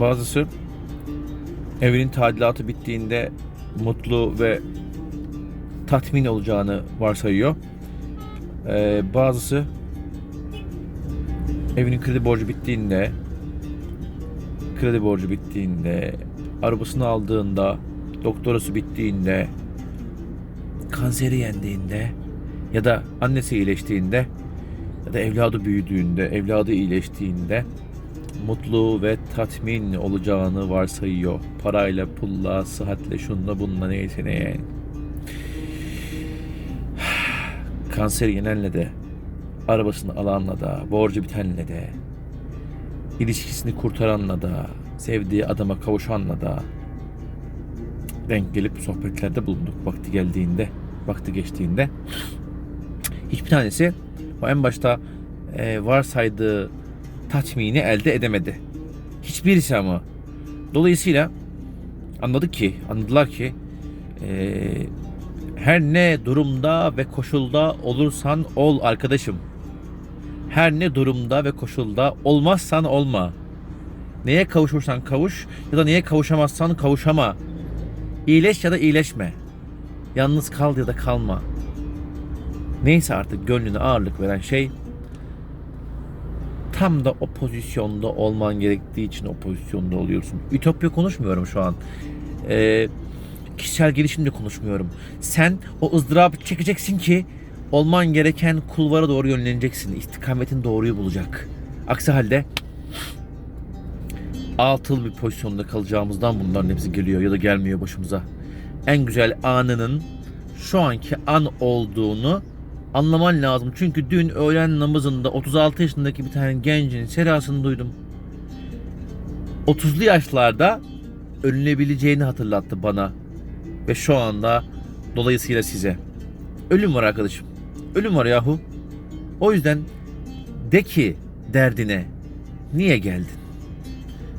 Bazısı evinin tadilatı bittiğinde mutlu ve tatmin olacağını varsayıyor. Ee, bazısı evinin kredi borcu bittiğinde kredi borcu bittiğinde arabasını aldığında doktorası bittiğinde kanseri yendiğinde ya da annesi iyileştiğinde ya da evladı büyüdüğünde, evladı iyileştiğinde mutlu ve tatmin olacağını varsayıyor. Parayla, pulla, sıhhatle, şunla, bununla neyse neye. Kanser yenenle de, arabasını alanla da, borcu bitenle de, ilişkisini kurtaranla da, sevdiği adama kavuşanla da denk gelip sohbetlerde bulunduk vakti geldiğinde, vakti geçtiğinde. Hiçbir tanesi o en başta e, varsaydığı tatmini elde edemedi. Hiçbirisi ama. Dolayısıyla anladık ki, anladılar ki e, her ne durumda ve koşulda olursan ol arkadaşım. Her ne durumda ve koşulda olmazsan olma. Neye kavuşursan kavuş ya da neye kavuşamazsan kavuşama. İyileş ya da iyileşme. Yalnız kal ya da kalma. Neyse artık gönlüne ağırlık veren şey tam da o pozisyonda olman gerektiği için o pozisyonda oluyorsun. Ütopya konuşmuyorum şu an. Ee, kişisel gelişimde konuşmuyorum. Sen o ızdırabı çekeceksin ki olman gereken kulvara doğru yönleneceksin. İstikametin doğruyu bulacak. Aksi halde atıl bir pozisyonda kalacağımızdan bunların hepsi geliyor ya da gelmiyor başımıza. En güzel anının şu anki an olduğunu anlaman lazım. Çünkü dün öğlen namazında 36 yaşındaki bir tane gencin serasını duydum. 30'lu yaşlarda ölünebileceğini hatırlattı bana. Ve şu anda dolayısıyla size. Ölüm var arkadaşım. Ölüm var yahu. O yüzden de ki derdine niye geldin?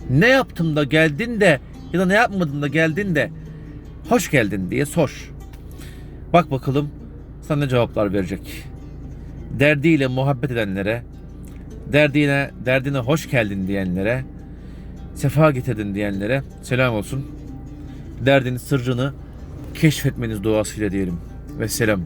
Ne yaptım da geldin de ya da ne yapmadım da geldin de hoş geldin diye sor. Bak bakalım sana cevaplar verecek. Derdiyle muhabbet edenlere, derdine, derdine hoş geldin diyenlere, sefa getirdin diyenlere selam olsun. Derdin sırrını keşfetmeniz duasıyla diyelim. Ve selam.